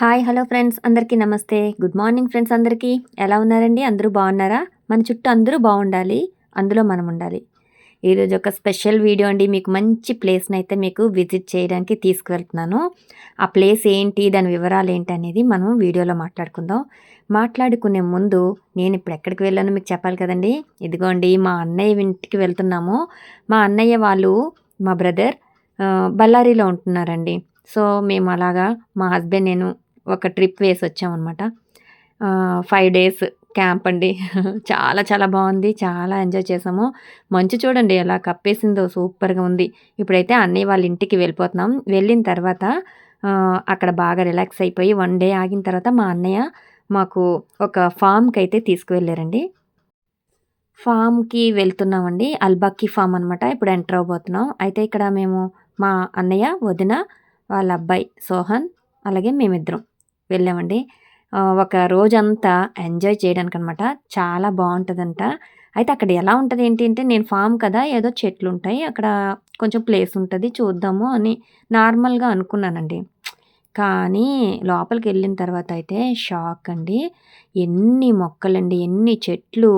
Hi hello friends. అందరికీ నమస్తే. Good morning friends అందరికీ. ఎలా ఉన్నారండి? అందరూ బాగున్నారా? మన చుట్టూ అందరూ బాగుండాలి. అందులో మనం ఉండాలి. ఈరోజు ఒక స్పెషల్ వీడియో అండి. మీకు మంచి ప్లేస్ని అయితే మీకు విజిట్ చేయడానికి తీసుకువెళ్తున్నాను. ఆ ప్లేస్ ఏంటి? దాని వివరాలు ఏంటి అనేది మనం వీడియోలో మాట్లాడుకుందాం. మాట్లాడుకునే ముందు నేను ఇప్పుడు ఎక్కడికి వెళ్ళానో మీకు చెప్పాలి కదండి. ఇదిగోండి మా అన్నయ్య ఇంటికి వెళ్తున్నాము. మా అన్నయ్య వాళ్ళు మా బ్రదర్ బళ్ళారిలో ఉంటున్నారండి. సో మేము అలాగా మా హస్బెండ్ నేను ఒక ట్రిప్ వేసి వచ్చామన్నమాట ఫైవ్ డేస్ క్యాంప్ అండి. చాలా చాలా బాగుంది చాలా ఎంజాయ్ చేసాము. మంచు చూడండి ఎలా కప్పేసిందో సూపర్గా ఉంది. ఇప్పుడైతే అన్నయ్య వాళ్ళ ఇంటికి వెళ్ళిపోతున్నాం. వెళ్ళిన తర్వాత అక్కడ బాగా రిలాక్స్ అయిపోయి వన్ డే ఆగిన తర్వాత మా అన్నయ్య మాకు ఒక ఫామ్కి అయితే తీసుకువెళ్ళారండి. ఫామ్కి వెళ్తున్నామండి. అల్బాకి ఫామ్ అనమాట ఇప్పుడు ఎంటర్ అవబోతున్నాం అయితే ఇక్కడ మేము మా అన్నయ్య వదిన వాళ్ళ అబ్బాయి సోహన్ అలాగే మేమిద్దరం. వెళ్ళామండి. ఒక రోజంతా ఎంజాయ్ చేయడానికి అనమాట చాలా బాగుంటుందంట. అయితే అక్కడ ఎలా ఉంటుంది ఏంటి అంటే నేను ఫామ్ కదా ఏదో చెట్లు ఉంటాయి అక్కడ కొంచెం ప్లేస్ ఉంటుంది చూద్దాము అని నార్మల్గా అనుకున్నానండి. కానీ లోపలికి వెళ్ళిన తర్వాత అయితే షాక్ అండి. ఎన్ని మొక్కలండి ఎన్ని చెట్లు.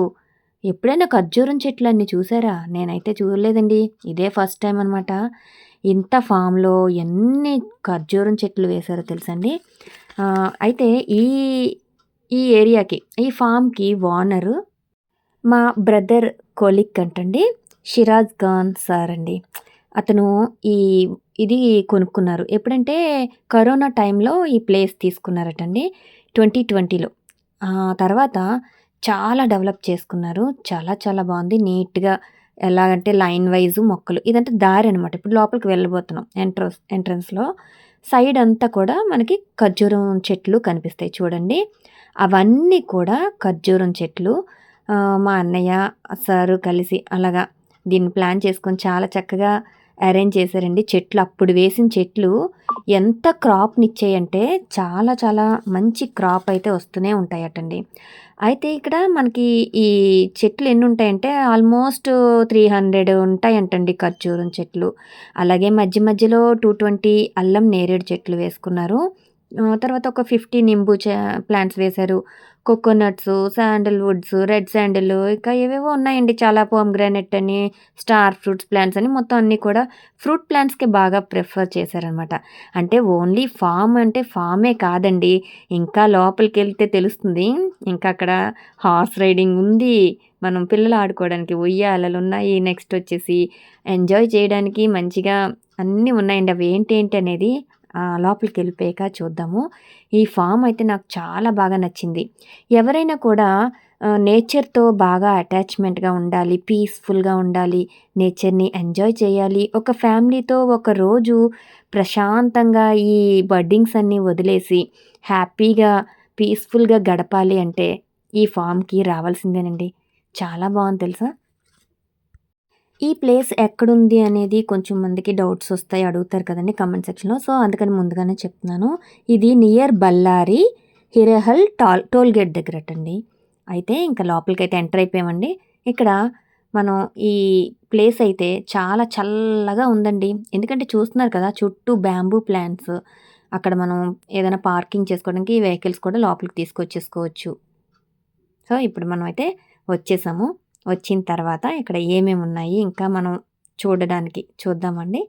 ఎప్పుడైనా ఖర్జూరం చెట్లు అన్నీ చూసారా? నేనైతే చూడలేదండి. ఇదే ఫస్ట్ టైం అనమాట. ఇంత ఫామ్లో ఎన్ని ఖర్జూరం చెట్లు వేశారో తెలుసండి. అయితే ఈ ఈ ఏరియాకి ఈ ఫామ్కి ఓనరు మా బ్రదర్ కొలిక్ అంటండి షిరాజ్ ఖాన్ సార్ అండి అతను ఈ ఇది కొనుక్కున్నారు. ఎప్పుడంటే కరోనా టైంలో ఈ ప్లేస్ తీసుకున్నారటండి ట్వంటీ ట్వంటీలో. తర్వాత చాలా డెవలప్ చేసుకున్నారు చాలా చాలా బాగుంది నీట్గా ఎలాగంటే లైన్ వైజు మొక్కలు ఇదంటే దారి అనమాట ఇప్పుడు లోపలికి వెళ్ళబోతున్నాం ఎంట్రన్స్ ఎంట్రన్స్లో. సైడ్ అంతా కూడా మనకి ఖర్జూరం చెట్లు కనిపిస్తాయి చూడండి. అవన్నీ కూడా ఖర్జూరం చెట్లు. మా అన్నయ్య సారు కలిసి అలాగా దీన్ని ప్లాన్ చేసుకొని చాలా చక్కగా అరేంజ్ చేశారండి చెట్లు. అప్పుడు వేసిన చెట్లు ఎంత క్రాప్నిచ్చాయంటే చాలా చాలా మంచి క్రాప్ అయితే వస్తూనే ఉంటాయటండి. అయితే ఇక్కడ మనకి ఈ చెట్లు ఎన్ని ఉంటాయంటే ఆల్మోస్ట్ త్రీ హండ్రెడ్ ఉంటాయంటండి ఖర్జూరం చెట్లు. అలాగే మధ్య మధ్యలో టూ ట్వంటీ అల్లం నేరేడు చెట్లు వేసుకున్నారు. తర్వాత ఒక ఫిఫ్టీ నింబు ప్లాంట్స్ వేశారు. కోకోనట్స్ శాండల్వుడ్స్ రెడ్ శాండిల్ ఇంకా ఏవేవో ఉన్నాయండి. చాలా పోమ్ గ్రానైట్ అని స్టార్ ఫ్రూట్స్ ప్లాంట్స్ అని మొత్తం అన్నీ కూడా ఫ్రూట్ ప్లాంట్స్కే బాగా ప్రిఫర్ చేశారనమాట అంటే ఓన్లీ ఫామ్ అంటే ఫామే కాదండి. ఇంకా లోపలికి వెళ్తే తెలుస్తుంది. ఇంకా అక్కడ హార్స్ రైడింగ్ ఉంది. మనం పిల్లలు ఆడుకోవడానికి ఉయ్యాలలు ఉన్నాయి. నెక్స్ట్ వచ్చేసి ఎంజాయ్ చేయడానికి మంచిగా అన్నీ ఉన్నాయండి. అవి ఏంటి ఏంటి అనేది లోపలికి వెళ్ళిపోయాక చూద్దాము. ఈ ఫామ్ అయితే నాకు చాలా బాగా నచ్చింది. ఎవరైనా కూడా నేచర్తో బాగా అటాచ్మెంట్గా ఉండాలి పీస్ఫుల్గా ఉండాలి నేచర్ని ఎంజాయ్ చేయాలి. ఒక ఫ్యామిలీతో ఒక రోజు ప్రశాంతంగా ఈ బడ్డింగ్స్ అన్నీ వదిలేసి హ్యాపీగా పీస్ఫుల్గా గడపాలి అంటే ఈ ఫామ్కి రావాల్సిందేనండి. చాలా బాగుంది తెలుసా? ఈ ప్లేస్ ఎక్కడుంది అనేది కొంచెం మందికి డౌట్స్ వస్తాయి అడుగుతారు కదండి కమెంట్ సెక్షన్లో. సో అందుకని ముందుగానే చెప్తున్నాను. ఇది near Ballari Hirehal toll toll gate దగ్గరటండి. అయితే ఇంకా లోపలికి అయితే ఎంటర్ అయిపోయామండి. ఇక్కడ మనం ఈ ప్లేస్ అయితే చాలా చల్లగా ఉందండి. ఎందుకంటే చూస్తున్నారు కదా చుట్టూ బ్యాంబూ ప్లాంట్స్. అక్కడ మనం ఏదైనా పార్కింగ్ చేసుకోవడానికి వెహికల్స్ కూడా లోపలికి తీసుకొచ్చేసుకోవచ్చు. సో ఇప్పుడు మనం అయితే వచ్చేసాము. వచ్చిన తర్వాత ఇక్కడ ఏమేమి ఉన్నాయి ఇంకా మనం చూడడానికి చూద్దామండి.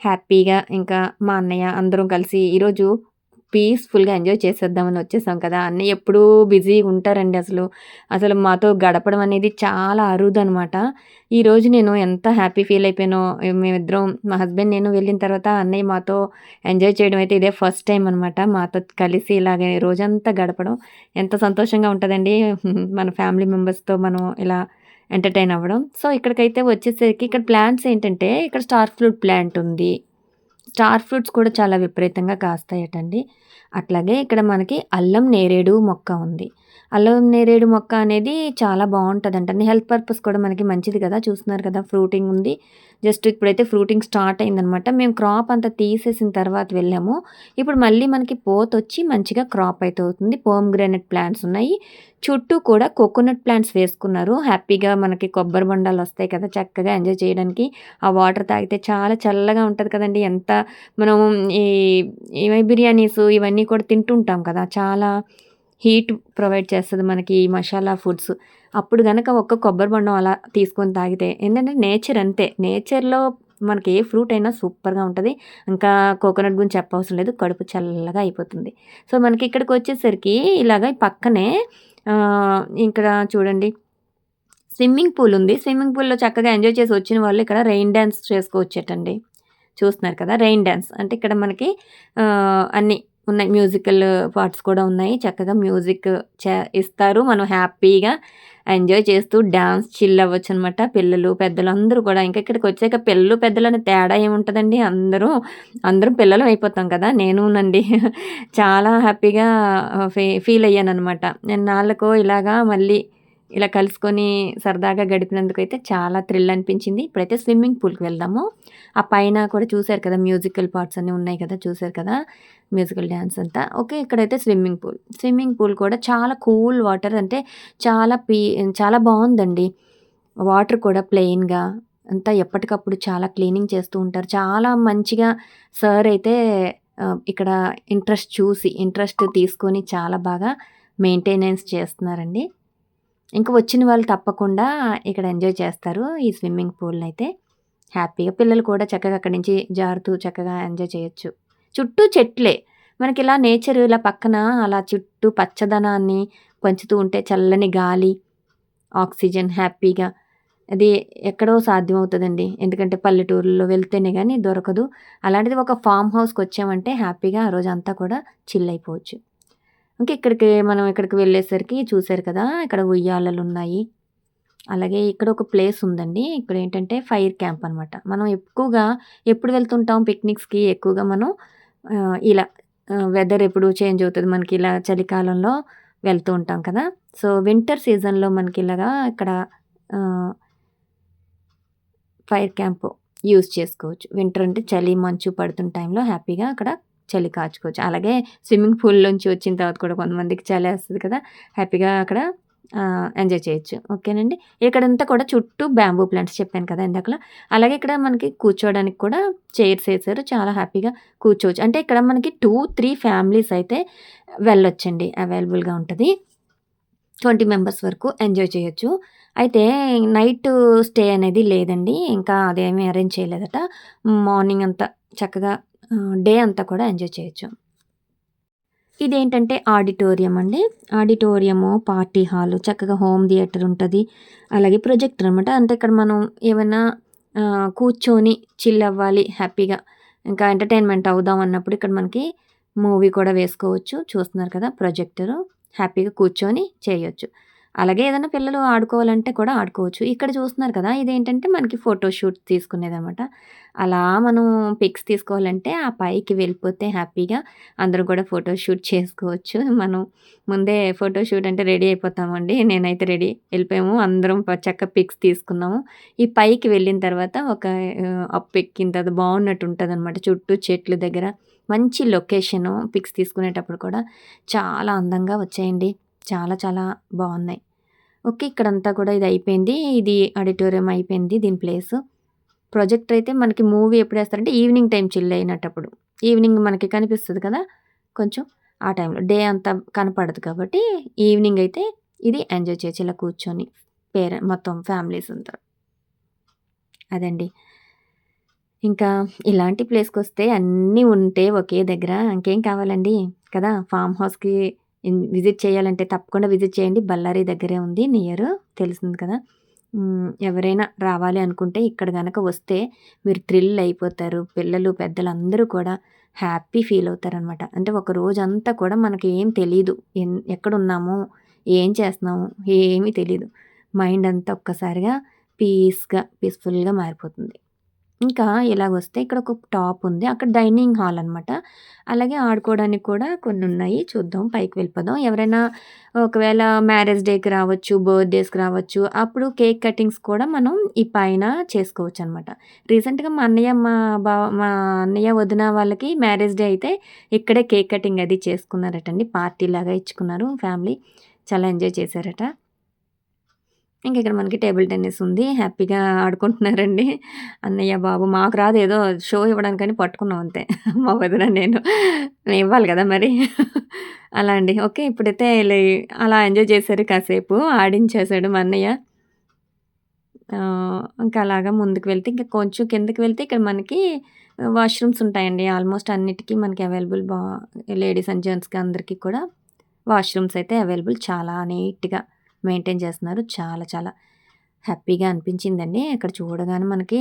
హ్యాపీగా ఇంకా మా అన్నయ్య అందరం కలిసి ఈరోజు పీస్ఫుల్గా ఎంజాయ్ చేసేద్దామని వచ్చేసాం కదా. అన్నీ ఎప్పుడూ బిజీగా ఉంటారండి అసలు. అసలు మాతో గడపడం అనేది చాలా అరుదు అనమాట ఈరోజు నేను ఎంత హ్యాపీ ఫీల్ అయిపోయానో మేమిద్దరం మా హస్బెండ్ నేను వెళ్ళిన తర్వాత అన్నయ్య మాతో ఎంజాయ్ చేయడం అయితే ఇదే ఫస్ట్ టైం అనమాట మాతో కలిసి ఇలాగే రోజంతా గడపడం. ఎంత సంతోషంగా ఉంటుందండి. మన ఫ్యామిలీ మెంబర్స్తో మనం ఇలా ఎంటర్టైన్ అవ్వడం. సో ఇక్కడికైతే వచ్చేసరికి ఇక్కడ ప్లాంట్స్ ఏంటంటే ఇక్కడ స్టార్ ఫ్రూట్ ప్లాంట్ ఉంది. స్టార్ ఫ్రూట్స్ కూడా చాలా విపరీతంగా కాస్తాయటండి. అట్లాగే ఇక్కడ మనకి అల్లం నేరేడు మొక్క ఉంది. అల్లం నేరేడు మొక్క అనేది చాలా బాగుంటుందంట హెల్త్ పర్పస్ కూడా మనకి మంచిది కదా. చూస్తున్నారు కదా ఫ్రూటింగ్ ఉంది. జస్ట్ ఇప్పుడైతే ఫ్రూటింగ్ స్టార్ట్ అయిందనమాట. మేము క్రాప్ అంతా తీసేసిన తర్వాత వెళ్ళాము. ఇప్పుడు మళ్ళీ మనకి పోత్ వచ్చి మంచిగా క్రాప్ అయితే అవుతుంది. పోమ్ గ్రానైట్ ప్లాంట్స్ ఉన్నాయి. చుట్టూ కూడా కోకోనట్ ప్లాంట్స్ వేసుకున్నారు. హ్యాపీగా మనకి కొబ్బరి బొండాలు వస్తాయి కదా చక్కగా ఎంజాయ్ చేయడానికి. ఆ వాటర్ తాగితే చాలా చల్లగా ఉంటుంది కదండి. ఎంత మనం ఈ ఏమై బిర్యానీస్ ఇవన్నీ కూడా తింటుంటాం కదా. చాలా హీట్ ప్రొవైడ్ చేస్తుంది మనకి ఈ మసాలా ఫుడ్స్. అప్పుడు కనుక ఒక్క కొబ్బరి బొండం అలా తీసుకొని తాగితే ఏంటంటే నేచర్ అంతే. నేచర్లో మనకి ఏ ఫ్రూట్ అయినా సూపర్గా ఉంటుంది. ఇంకా కోకోనట్ గురించి చెప్పవసరం లేదు. కడుపు చల్లగా అయిపోతుంది. సో మనకి ఇక్కడికి వచ్చేసరికి ఇలాగ పక్కనే ఇక్కడ చూడండి. స్విమ్మింగ్ పూల్ ఉంది. స్విమ్మింగ్ పూల్లో చక్కగా ఎంజాయ్ చేసి వచ్చిన వాళ్ళు ఇక్కడ రెయిన్ డ్యాన్స్ చేసుకోవచ్చటండి. చూస్తున్నారు కదా రెయిన్ డ్యాన్స్ అంటే ఇక్కడ మనకి అన్నీ ఉన్నాయి. మ్యూజికల్ పార్ట్స్ కూడా ఉన్నాయి. చక్కగా మ్యూజిక్ చే ఇస్తారు. మనం హ్యాపీగా ఎంజాయ్ చేస్తూ డ్యాన్స్ చిల్ అవ్వచ్చు అనమాట పిల్లలు పెద్దలు అందరూ కూడా. ఇంకా ఇక్కడికి వచ్చాక పిల్లలు పెద్దలని తేడా ఏముంటుందండి? అందరూ అందరం పిల్లలు అయిపోతాం కదా? నేను నండి చాలా హ్యాపీగా ఫీ ఫీల్ అయ్యాను అనమాట నేను నాళ్ళకో ఇలాగా మళ్ళీ ఇలా కలుసుకొని సరదాగా గడిపినందుకైతే చాలా థ్రిల్ అనిపించింది. ఇప్పుడైతే స్విమ్మింగ్ పూల్కి వెళ్దాము. ఆ పైన కూడా చూశారు కదా మ్యూజికల్ పార్ట్స్ అన్నీ ఉన్నాయి కదా చూశారు కదా మ్యూజికల్ డ్యాన్స్ అంతా. ఓకే ఇక్కడైతే స్విమ్మింగ్ పూల్. స్విమ్మింగ్ పూల్ కూడా చాలా కూల్ వాటర్ అంటే చాలా పీ చాలా బాగుందండి. వాటర్ కూడా ప్లెయిన్గా అంతా ఎప్పటికప్పుడు చాలా క్లీనింగ్ చేస్తూ ఉంటారు. చాలా మంచిగా సార్ అయితే ఇక్కడ ఇంట్రెస్ట్ చూసి ఇంట్రెస్ట్ తీసుకొని చాలా బాగా మెయింటెనెన్స్ చేస్తున్నారండి. ఇంకా వచ్చిన వాళ్ళు తప్పకుండా ఇక్కడ ఎంజాయ్ చేస్తారు ఈ స్విమ్మింగ్ పూల్ని అయితే. హ్యాపీగా పిల్లలు కూడా చక్కగా అక్కడి నుంచి జారుతూ చక్కగా ఎంజాయ్ చేయొచ్చు. చుట్టూ చెట్లే. మనకి ఇలా నేచర్ ఇలా పక్కన అలా చుట్టూ పచ్చదనాన్ని పంచుతూ ఉంటే చల్లని గాలి ఆక్సిజన్ హ్యాపీగా. అది ఎక్కడో సాధ్యమవుతుందండి. ఎందుకంటే పల్లెటూరులో వెళ్తేనే కానీ దొరకదు. అలాంటిది ఒక ఫామ్ హౌస్కి వచ్చామంటే హ్యాపీగా ఆ రోజు అంతా కూడా చిల్ అయిపోవచ్చు. ఇంకా ఇక్కడికి మనం ఇక్కడికి వెళ్ళేసరికి చూసారు కదా ఇక్కడ ఉయ్యాలలు ఉన్నాయి అలాగే ఇక్కడ ఒక ప్లేస్ ఉందండి. ఇక్కడ ఏంటంటే ఫైర్ క్యాంప్ అనమాట మనం ఎక్కువగా ఎప్పుడు వెళ్తుంటాం పిక్నిక్స్కి? ఎక్కువగా మనం ఇలా వెదర్ ఎప్పుడు చేంజ్ అవుతుంది మనకి ఇలా చలికాలంలో వెళ్తూ ఉంటాం కదా. సో వింటర్ సీజన్లో మనకి ఇలాగా ఇక్కడ ఫైర్ క్యాంప్ యూస్ చేసుకోవచ్చు. వింటర్ అంటే చలి మంచు పడుతున్న టైంలో హ్యాపీగా అక్కడ చలి కాచుకోవచ్చు. అలాగే స్విమ్మింగ్ పూల్లోంచి వచ్చిన తర్వాత కూడా కొంతమందికి చలి వేస్తుంది కదా హ్యాపీగా అక్కడ ఎంజాయ్ చేయొచ్చు. ఓకేనండి? ఇక్కడంతా కూడా చుట్టూ బ్యాంబూ ప్లాంట్స్ చెప్పాను కదా ఇందాకలా. అలాగే ఇక్కడ మనకి కూర్చోవడానికి కూడా చైర్స్ వేసారు చాలా హ్యాపీగా కూర్చోవచ్చు. అంటే ఇక్కడ మనకి టూ త్రీ ఫ్యామిలీస్ అయితే వెళ్ళొచ్చండి. అవైలబుల్గా ఉంటుంది. ట్వంటీ మెంబర్స్ వరకు ఎంజాయ్ చేయొచ్చు. అయితే నైట్ స్టే అనేది లేదండి. ఇంకా అదేమీ అరేంజ్ చేయలేదట. మార్నింగ్ అంతా చక్కగా డే అంతా కూడా ఎంజాయ్ చేయొచ్చు. ఇదేంటంటే ఆడిటోరియం అండి. ఆడిటోరియము పార్టీ హాలు చక్కగా హోమ్ థియేటర్ ఉంటుంది. అలాగే ప్రొజెక్టర్ అనమాట అంటే ఇక్కడ మనం ఏమైనా కూర్చొని చిల్ అవ్వాలి హ్యాపీగా ఇంకా ఎంటర్టైన్మెంట్ అవుదాం అన్నప్పుడు ఇక్కడ మనకి మూవీ కూడా వేసుకోవచ్చు. చూస్తున్నారు కదా ప్రొజెక్టరు. హ్యాపీగా కూర్చొని చేయొచ్చు. అలాగే ఏదైనా పిల్లలు ఆడుకోవాలంటే కూడా ఆడుకోవచ్చు. ఇక్కడ చూస్తున్నారు కదా ఇదేంటంటే మనకి ఫోటోషూట్ తీసుకునేది అనమాట అలా మనం పిక్స్ తీసుకోవాలంటే ఆ పైకి వెళ్ళిపోతే హ్యాపీగా అందరూ కూడా ఫోటోషూట్ చేసుకోవచ్చు. మనం ముందే ఫోటోషూట్ అంటే రెడీ అయిపోతామండి. నేనైతే రెడీ వెళ్ళిపోయాము. అందరం చక్క పిక్స్ తీసుకున్నాము. ఈ పైకి వెళ్ళిన తర్వాత ఒక అప్ ఎక్కిన తర్వాత బాగున్నట్టు ఉంటుంది అనమాట చుట్టూ చెట్లు దగ్గర. మంచి లొకేషను పిక్స్ తీసుకునేటప్పుడు కూడా చాలా అందంగా వచ్చాయండి. చాలా చాలా బాగున్నాయి. ఓకే ఇక్కడంతా కూడా ఇది అయిపోయింది. ఇది ఆడిటోరియం అయిపోయింది దీని ప్లేస్. ప్రొజెక్టర్ అయితే మనకి మూవీ ఎప్పుడు వేస్తారంటే ఈవినింగ్ టైం చిల్ అయినటప్పుడు ఈవినింగ్ మనకి కనిపిస్తుంది కదా కొంచెం ఆ టైంలో. డే అంతా కనపడదు కాబట్టి ఈవినింగ్ అయితే ఇది ఎంజాయ్ చేయొచ్చు ఇలా కూర్చొని పేర మొత్తం ఫ్యామిలీస్ ఉంటారు అదండి. ఇంకా ఇలాంటి ప్లేస్కి వస్తే అన్నీ ఉంటే ఒకే దగ్గర ఇంకేం కావాలండి? కదా ఫామ్ హౌస్కి విజిట్ చేయాలంటే తప్పకుండా విజిట్ చేయండి. బళ్ళారి దగ్గరే ఉంది నియర్ తెలిసింది కదా. ఎవరైనా రావాలి అనుకుంటే ఇక్కడ కనుక వస్తే మీరు థ్రిల్ అయిపోతారు. పిల్లలు పెద్దలు అందరూ కూడా హ్యాపీ ఫీల్ అవుతారనమాట అంటే ఒక రోజంతా కూడా మనకి ఏం తెలీదు. ఎక్కడున్నాము ఏం చేస్తున్నాము ఏమీ తెలియదు మైండ్ అంతా ఒక్కసారిగా పీస్గా పీస్ఫుల్గా మారిపోతుంది. ఇంకా ఇలాగొస్తే ఇక్కడ ఒక టాప్ ఉంది. అక్కడ డైనింగ్ హాల్ అనమాట. అలాగే ఆడుకోవడానికి కూడా కొన్ని ఉన్నాయి చూద్దాం పైకి వెళ్ళిపోదాం. ఎవరైనా ఒకవేళ మ్యారేజ్ డేకి రావచ్చు, బర్త్‌డేస్‌కి రావచ్చు. అప్పుడు కేక్ కటింగ్స్ కూడా మనం ఈ పైన చేసుకోవచ్చు అనమాట రీసెంట్‌గా మా అన్నయ్య, మా బావ మా అన్నయ్య, వదిన వాళ్ళకి మ్యారేజ్ డే అయితే ఇక్కడే కేక్ కటింగ్ అది చేసుకున్నారటండి. పార్టీలాగా ఇచ్చుకున్నారు ఫ్యామిలీ. చాలా ఎంజాయ్ చేశారట. ఇంక ఇక్కడ మనకి టేబుల్ టెన్నిస్ ఉంది. హ్యాపీగా ఆడుకుంటున్నారండి. అన్నయ్య, బాబు మాకు రాదు ఏదో షో ఇవ్వడానికని పట్టుకున్నాం అంతే. మా వదిన, నేను. ఇవ్వాలి కదా మరి. అలా అండి. ఓకే. ఇప్పుడైతే లే అలా ఎంజాయ్ చేశారు కాసేపు. ఆడించేశాడు మా అన్నయ్య. ఇంకా అలాగా ముందుకు వెళ్తే ఇంకా కొంచెం కిందకి వెళ్తే ఇక్కడ మనకి వాష్‌రూమ్స్ ఉంటాయండి. ఆల్మోస్ట్ అన్నిటికీ మనకి అవైలబుల్ బా లేడీస్ అండ్ జెంట్స్‌కి అందరికీ కూడా వాష్‌రూమ్స్ అయితే అవైలబుల్. చాలా నీట్‌గా మెయింటైన్ చేస్తున్నారు. చాలా చాలా హ్యాపీగా అనిపించిందండి. ఇక్కడ చూడగానే మనకి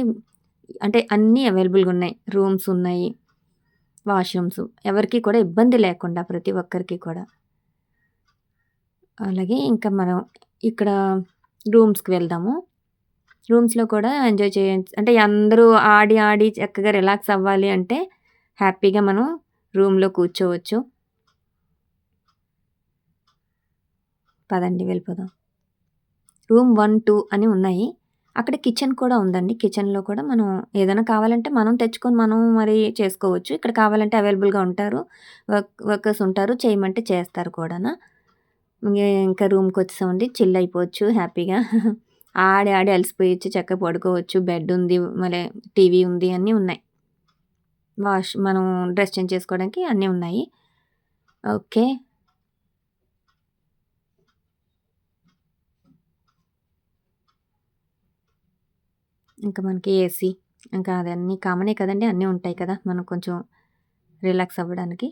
అంటే అన్నీ అవైలబుల్‌గా ఉన్నాయి. రూమ్స్ ఉన్నాయి. వాష్‌రూమ్స్ ఎవరికీ కూడా ఇబ్బంది లేకుండా ప్రతి ఒక్కరికి కూడా. అలాగే ఇంకా మనం ఇక్కడ రూమ్స్‌కి వెళ్దాము. రూమ్స్‌లో కూడా ఎంజాయ్ చేయొచ్చు. అంటే అందరూ ఆడి ఆడి చక్కగా రిలాక్స్ అవ్వాలి అంటే హ్యాపీగా మనం రూమ్‌లో కూర్చోవచ్చు. పదండి వెళ్ళిపోదాం. రూమ్ 1, 2 అని ఉన్నాయి. అక్కడ కిచెన్ కూడా ఉందండి. కిచెన్‌లో కూడా మనం ఏదైనా కావాలంటే మనం తెచ్చుకొని మనం మరి చేసుకోవచ్చు. ఇక్కడ కావాలంటే అవైలబుల్‌గా ఉంటారు. వర్క్ వర్కర్స్ ఉంటారు. చేయమంటే చేస్తారు కూడానా. ఇంకా ఇంకా రూమ్‌కొచ్చేసామండి. చిల్ అయిపోవచ్చు హ్యాపీగా. ఆడి ఆడి అలసిపోయొచ్చు. చక్కగా పడుకోవచ్చు. బెడ్ ఉంది. మళ్ళీ టీవీ ఉంది. అన్నీ ఉన్నాయి. వాష్ మనం డ్రెస్ చేంజ్ చేసుకోవడానికి అన్నీ ఉన్నాయి. ఓకే. ఇంకా మనకి ఏసీ ఇంకా అదన్నీ కామనే కదండీ. అన్నీ ఉంటాయి కదా! మనం కొంచెం రిలాక్స్ అవ్వడానికి.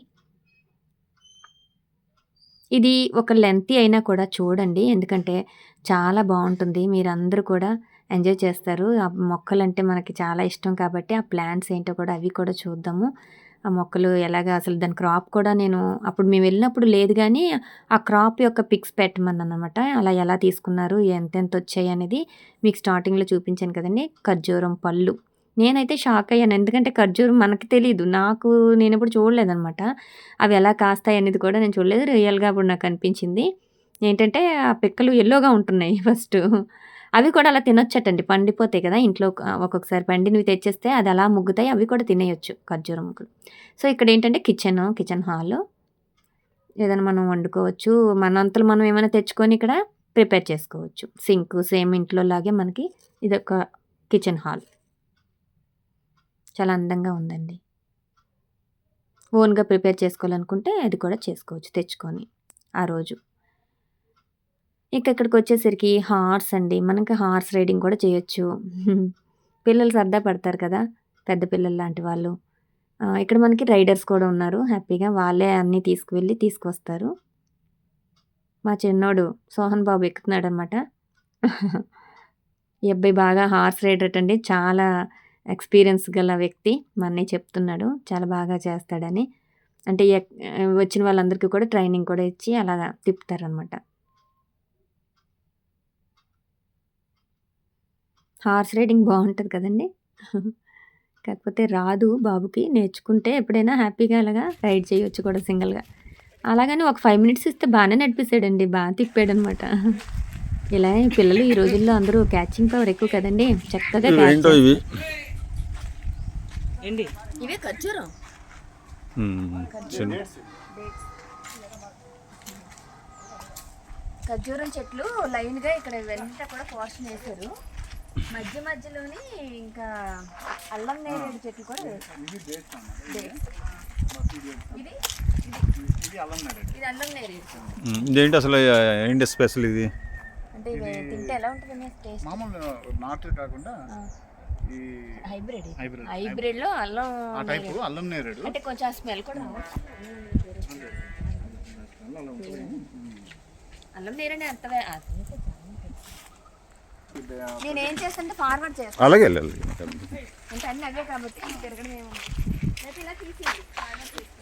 ఇది ఒక లెంత్ అయినా కూడా చూడండి. ఎందుకంటే చాలా బాగుంటుంది మీరందరూ కూడా ఎంజాయ్ చేస్తారు. ఆ మొక్కలంటే మనకి చాలా ఇష్టం కాబట్టి ఆ ప్లాంట్స్ ఏంటో కూడా అవి కూడా చూద్దాము. ఆ మొక్కలు ఎలాగా అసలు దాని క్రాప్ కూడా నేను అప్పుడు మేము వెళ్ళినప్పుడు లేదు కానీ ఆ క్రాప్ యొక్క పిక్స్ పెట్టమన్నాననమాట. అలా ఎలా తీసుకున్నారు? ఎంతెంత వచ్చాయి అనేది మీకు స్టార్టింగ్‌లో చూపించాను కదండి ఖర్జూరం పళ్ళు. నేనైతే షాక్ అయ్యాను. ఎందుకంటే ఖర్జూరం మనకి తెలియదు నాకు నేను ఇప్పుడు చూడలేదనమాట. అవి ఎలా కాస్తాయి అనేది కూడా నేను చూడలేదు. రియల్‌గా అప్పుడు నాకు అనిపించింది. ఏంటంటే ఆ పిక్కలు ఎల్లోగా ఉంటున్నాయి ఫస్ట్ అవి కూడా అలా తినొచ్చటండి. పండిపోతాయి కదా! ఇంట్లో ఒక్కొక్కసారి పండినవి తెచ్చేస్తే అది అలా ముగ్గుతాయి. అవి కూడా తినేయొచ్చు ఖర్జూరం ముక్కలు. సో, ఇక్కడ ఏంటంటే కిచెన్ కిచెన్ హాలు. ఏదైనా మనం వండుకోవచ్చు. మనంతలో మనం ఏమైనా తెచ్చుకొని ఇక్కడ ప్రిపేర్ చేసుకోవచ్చు. సింక్ సేమ్ ఇంట్లో లాగే మనకి ఇదొక కిచెన్ హాల్. చాలా అందంగా ఉందండి. ఓన్‌గా ప్రిపేర్ చేసుకోవాలనుకుంటే అది కూడా చేసుకోవచ్చు తెచ్చుకొని ఆ రోజు. ఇక ఇక్కడికొచ్చేసరికి హార్స్ అండి. మనకి హార్స్ రైడింగ్ కూడా చేయొచ్చు. పిల్లలు సరదా పడతారు కదా! పెద్ద పిల్లలు లాంటి వాళ్ళు. ఇక్కడ మనకి రైడర్స్ కూడా ఉన్నారు. హ్యాపీగా వాళ్ళే అన్నీ తీసుకువెళ్ళి తీసుకొస్తారు. మా చిన్నోడు సోహన్ బాబు ఎక్కుతున్నాడు అనమాట ఈ అబ్బాయి బాగా హార్స్ రైడర్ అండి చాలా ఎక్స్‌పీరియన్స్ గల వ్యక్తి. మా అన్నయ్య చెప్తున్నాడు. చాలా బాగా చేస్తాడని. అంటే ఎక్ వచ్చిన వాళ్ళందరికీ కూడా ట్రైనింగ్ కూడా ఇచ్చి అలాగా తిప్పుతారనమాట. హార్స్ రైడింగ్ బావుంటది కదండీ! కాకపోతే రాదు బాబుకి. నేర్చుకుంటే ఎప్పుడైనా హ్యాపీగా అలాగా రైడ్ చేయొచ్చు కూడా సింగిల్‌గా. అలాగని ఒక 5 మినిట్స్ ఇస్తే బానే నడిపేసాడండి. బా తిప్పాడనమాట. ఇలా పిల్లలు ఈ రోజుల్లో అందరూ క్యాచింగ్ పవర్ ఎక్కువ కదండీ! చక్కగా ఇవి ఖర్జూరం. చెట్లు లైన్‌గా ఇక్కడ ఇవంతా కూడా పోర్షన్ వేశారు. మధ్య మధ్యలోని ఇంకా అల్లం నేరేడు చెట్లు కూడా వేశారు. డేట్స్. ఇది ఇది అల్లం నేరేడు చెట్టు. మ్మ్. ఇదేంటి అసలు ఏంటి స్పెషల్ ఇది అంటే తింటే ఎలా ఉంటుంది టేస్ట్ మామూలు నాటు కాకుండా ఈ హైబ్రిడ్ ఇది. హైబ్రిడ్లో అల్లం ఆ టైపు అల్లం నేరేడు అంటే కొంచెం స్మెల్ కూడా. అల్లం నేరేడు ఎంత వే- అది అయితే చాలా ఉంటుంది. నేను ఏం చేస్తానంటే ఫార్వర్డ్ చేస్తాను అలాగే వెళ్ళాలి. అంటే అన్ని అవే కాబట్టి తిరగడం ఏమో లేకపోతే ఇలా తీసేయండి. ఫార్వర్డ్ చేసుకోండి.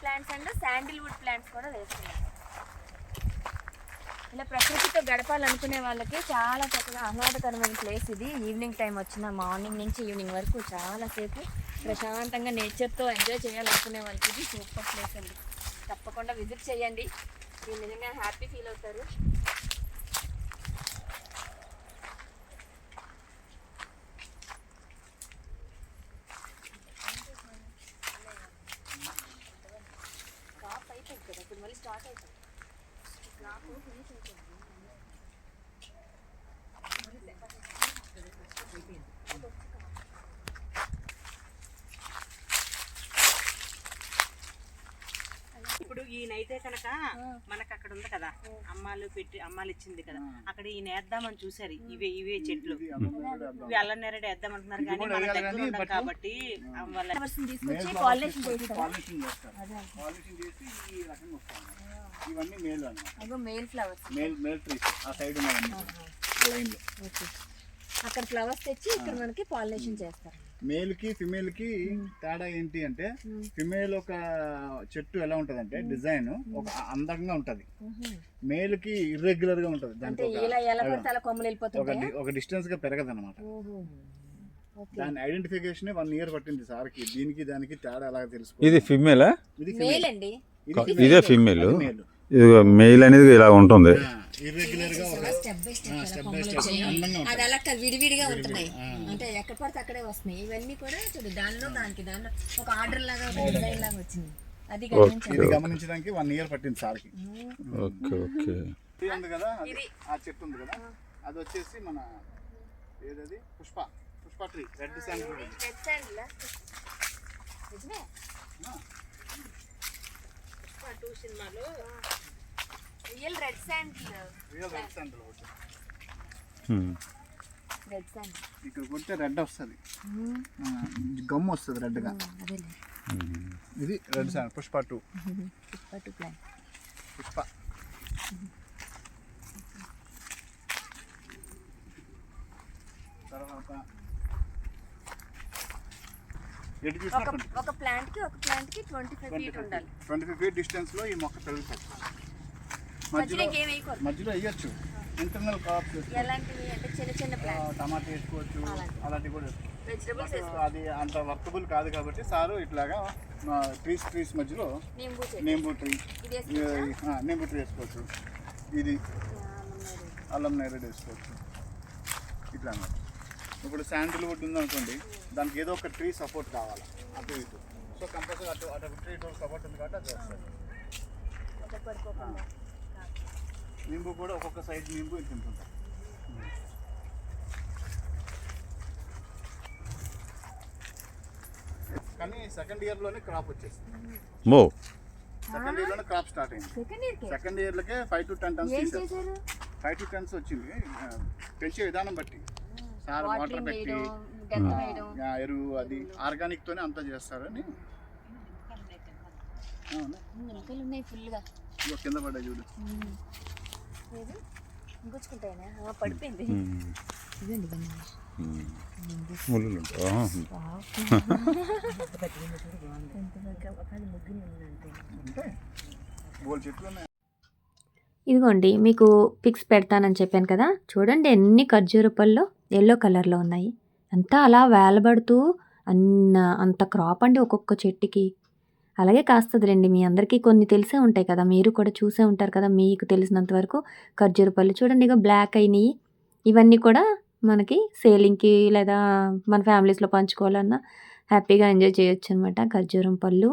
ప్లాంట్స్ అండ్ శాండిల్వుడ్ ప్లాంట్స్ కూడా వేస్తున్నాను ఇలా ప్రకృతితో గడపాలనుకునే వాళ్ళకి చాలా చక్కగా ఆహ్లాదకరమైన ప్లేస్ ఇది. ఈవినింగ్ టైం వచ్చిన మార్నింగ్ నుంచి ఈవినింగ్ వరకు చాలాసేపు ప్రశాంతంగా నేచర్తో ఎంజాయ్ చేయాలనుకునే వాళ్ళకి ఇది సూపర్ ప్లేస్ అండి. తప్పకుండా విజిట్ చేయండి. మీరు నిజంగా హ్యాపీ ఫీల్ అవుతారు క్రాప్ అయిపోయింది కదా ఇప్పుడు మళ్ళీ స్టార్ట్ అవుతుంది క్రాప్ ఫినిష్ అయిపోయింది ఇప్పుడు ఈయనైతే కనుక మనకు అక్కడ ఉంది కదా అమ్మాలు పెట్టి అమ్మాలు ఇచ్చింది కదా. అక్కడ ఈయన వేద్దామని చూసారు ఇవే ఇవే చెట్లు. ఇవి అల్లం నేరేడు వేద్దాం అంటున్నారు కానీ మన దగ్గర ఉండవు కాబట్టి ఆ. వాళ్ళ ఫ్లవర్స్ తీసుకొచ్చి పాలినేషన్ చేస్తారు. పాలిషింగ్ చేస్తారు పాలిషింగ్ చేసి ఈ రకంగా వస్తాయి ఇవన్నీ మేల్ అన్నమాట. అగో male flowers. Male male trees ఆ సైడ్ ఉన్నవన్నీ. లైన్లో ఓకే. అక్కడ ఫ్లవర్స్ తెచ్చి ఇక్కడ మనకి పాలినేషన్ చేస్తారు. మేల్కి ఫిమేల్కి తేడా ఏంటి అంటే ఫిమేల్ ఒక చెట్టు ఎలా ఉంటది అంటే డిజైన్ ఒక అందంగా ఉంటది. మేల్కి ఇర్రెగ్యులర్గా ఉంటది అంటే దానికి ఒక డిస్టెన్స్గా పెరగదు అనమాట ఓకే. దాని ఐడెంటిఫికేషన్ వన్ ఇయర్ పట్టింది సార్కి. దీనికి దానికి తేడా ఎలా తెలుసు ఇది ఫిమేలా? ఇది అండి ఇదే ఫిమేల్. మేల్. ఇది మెయిల్ అనేది ఇలా ఉంటుంది. ఇర్రెగ్యులర్గా ఒక స్టెప్ బై స్టెప్ అది అలా విడివిడిగా ఉంటున్నాయి. అంటే ఎక్కడ పడితే అక్కడే వస్తున్నాయి. ఇవన్నీ కూడా చూడు దానిలో దానికి దానిలో ఒక ఆర్డర్ లాగా ఒక డిజైన్ లాగా వచ్చింది. అది ఇది గమనించడానికి వన్ ఇయర్ పట్టింది సార్కి. Okay okay. ఇది ఉంది కదా ఆ చెట్టు ఉంది కదా అది వచ్చేసి మన ఏదది? Pushpa. Pushpa tree red sand red sandal నిజమే? టూ సినిమాలు. Real red sandal real red sand hmm. Red sandal ఇక్కడ కొడితే రెడ్ వస్తుంది. గమ్ వస్తుంది రెడ్గా అదేలే. ఇది రెడ్ శాండ్ పుష్ప టూ పట్టు ప్లాన్ పుష్ప. తర్వాత ఒక ప్లాంట్కి ఒక ప్లాంట్కి ట్వంటీ ఫైవ్ ఫీట్ ఉండాలి. ట్వంటీ ఫైవ్ ఫీట్ డిస్టెన్స్లో ఈ మొక్క పెరుగుతుంది. మధ్యలో మధ్యలో వేయచ్చు. ఇంటర్నల్ క్రాప్స్ టమాటా వేసుకోవచ్చు అలాంటివి. కూడా అది అంత వర్కబుల్ కాదు కాబట్టి సారు ఇట్లాగా ట్రీస్ ట్రీస్ మధ్యలో నింబు ట్రీ? నింబు ట్రీ వేసుకోవచ్చు. ఇది అల్లం నేరేడు వేసుకోవచ్చు. ఇట్లా అన్నమాట ఇప్పుడు శాండిల్ వుడ్ ఉందనుకోండి దానికి ఏదో ఒక ట్రీ సపోర్ట్ కావాలి. అటు ఇటు. సో కంపల్సరీ అటు అటు ట్రీ సపోర్ట్ ఉంది కాబట్టి అది నింబు కూడా ఒక్కొక్క సైడ్ నింబు ఇంత ఉంటుంది. కానీ సెకండ్ ఇయర్లోనే క్రాప్ వచ్చేస్తుంది మో. సెకండ్ ఇయర్లోనే క్రాప్ స్టార్ట్ అయింది. Second ఇయర్లకే five to ten tons five to tens వచ్చింది. పెంచే విధానం బట్టి. సార్ వాటర్ పెట్టి ఎరువు అది ఆర్గానిక్ తోనే అంతా చేస్తారని. కింద పడ్డా చూడు. పడిపోయింది. ఇదండి ఇదిగోండి మీకు పిక్స్ పెడతానని చెప్పాను కదా? చూడండి ఎన్ని ఖర్జూర పళ్ళు ఎల్లో కలర్లో ఉన్నాయి. అంతా అలా వేలబడుతూ అన్న అంత క్రాప్ అండి ఒక్కొక్క చెట్టుకి. అలాగే కాస్తుందిలేండి మీ అందరికీ కొన్ని తెలిసే ఉంటాయి కదా మీరు కూడా చూసే ఉంటారు కదా మీకు తెలిసినంత వరకు ఖర్జూర పళ్ళు. చూడండి ఇక బ్లాక్ అయినాయి. ఇవన్నీ కూడా మనకి సేలింగ్కి లేదా మన ఫ్యామిలీస్లో పంచుకోవాలన్నా హ్యాపీగా ఎంజాయ్ చేయొచ్చు అనమాట ఖర్జూరం పళ్ళు.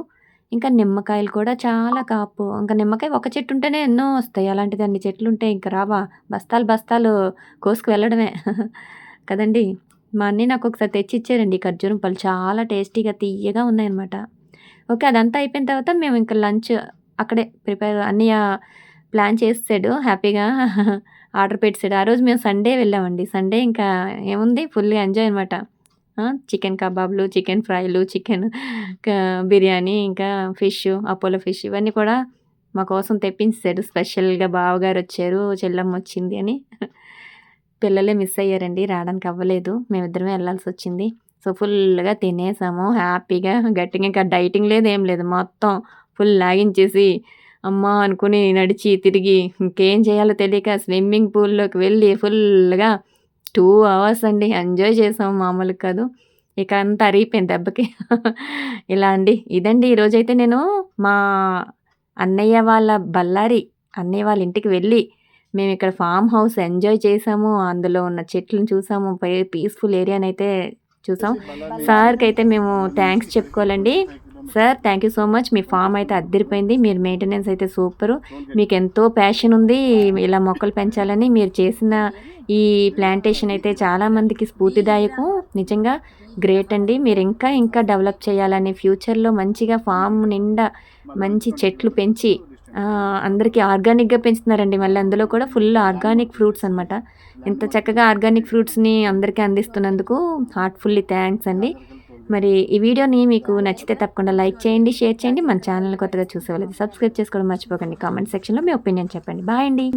ఇంకా నిమ్మకాయలు కూడా చాలా కాపు ఇంకా నిమ్మకాయ ఒక చెట్టు ఉంటేనే ఎన్నో వస్తాయి. అలాంటిది అన్ని చెట్లు ఉంటే ఇంకా రావా బస్తాలు బస్తాలు కోసుకు వెళ్ళడమే. కదండి? మా అన్నీ నాకు ఒకసారి తెచ్చి ఇచ్చారండి ఖర్జూరం పళ్ళు. చాలా టేస్టీగా తీయగా ఉన్నాయన్నమాట. ఓకే అదంతా అయిపోయిన తర్వాత మేము ఇంకా లంచ్ అక్కడే ప్రిపేర్ అన్నీ ప్లాన్ చేసాడు హ్యాపీగా ఆర్డర్ పెట్టాడు ఆ రోజు మేము సండే వెళ్ళామండి. సండే ఇంకా ఏముంది? ఫుల్గా ఎంజాయ్ అనమాట చికెన్ కబాబ్లు చికెన్ ఫ్రైలు చికెన్ బిర్యానీ ఇంకా ఫిష్ అపోలో ఫిష్ ఇవన్నీ కూడా మా కోసం తెప్పించాడు స్పెషల్గా బావగారు వచ్చారు చెల్లమ్మ వచ్చింది అని. పిల్లలే మిస్ అయ్యారండి. రావడానికి అవ్వలేదు. మేమిద్దరమే వెళ్ళాల్సి వచ్చింది. సో ఫుల్గా తినేసాము. హ్యాపీగా గట్టిగా ఇంకా డైటింగ్ లేదు ఏం లేదు. మొత్తం ఫుల్ లాగించేసి అమ్మా అనుకుని నడిచి తిరిగి ఇంకేం చేయాలో తెలియక స్విమ్మింగ్ పూల్లోకి వెళ్ళి ఫుల్గా టూ అవర్స్ అండి. ఎంజాయ్ చేసాం. మామూలు కాదు. ఇక అంతా అరిగిపోయింది దెబ్బకి. ఇలా అండి. ఇదండి. ఈరోజైతే నేను మా అన్నయ్య వాళ్ళ బళ్ళారి అన్నయ్య వాళ్ళ ఇంటికి వెళ్ళి మేము ఇక్కడ ఫామ్ హౌస్ ఎంజాయ్ చేసాము. అందులో ఉన్న చెట్లను చూసాము. పీస్ఫుల్ ఏరియానైతే అయితే చూసాం. సార్కి అయితే మేము thanks చెప్పుకోవాలండి. Sir thank you so much me farm అయితే అద్దరిపోయింది. మీరు మెయింటెనెన్స్ అయితే సూపరు మీకు ఎంతో ప్యాషన్ ఉంది. ఇలా మొక్కలు పెంచాలని మీరు చేసిన ఈ ప్లాంటేషన్ అయితే చాలా మందికి స్ఫూర్తిదాయకం. నిజంగా గ్రేట్ అండి. మీరు ఇంకా ఇంకా డెవలప్ చేయాలని ఫ్యూచర్లో మంచిగా ఫామ్ నిండా మంచి చెట్లు పెంచి అందరికీ ఆర్గానిక్గా పెంచుతున్నారండి. మళ్ళీ అందులో కూడా ఫుల్ ఆర్గానిక్ ఫ్రూట్స్ అనమాట ఇంత చక్కగా ఆర్గానిక్ ఫ్రూట్స్ని అందరికీ అందిస్తున్నందుకు హార్ట్ఫుల్లీ థ్యాంక్స్ అండి. మరి ఈ వీడియోని మీకు నచ్చితే తప్పకుండా లైక్ చేయండి షేర్ చేయండి. మన ఛానల్ కొత్తగా చూసేవాళ్ళది సబ్స్క్రైబ్ చేసుకోవడం మర్చిపోకండి. కామెంట్ సెక్షన్లో మీ ఒపీనియన్ చెప్పండి. బాయ్ అండి.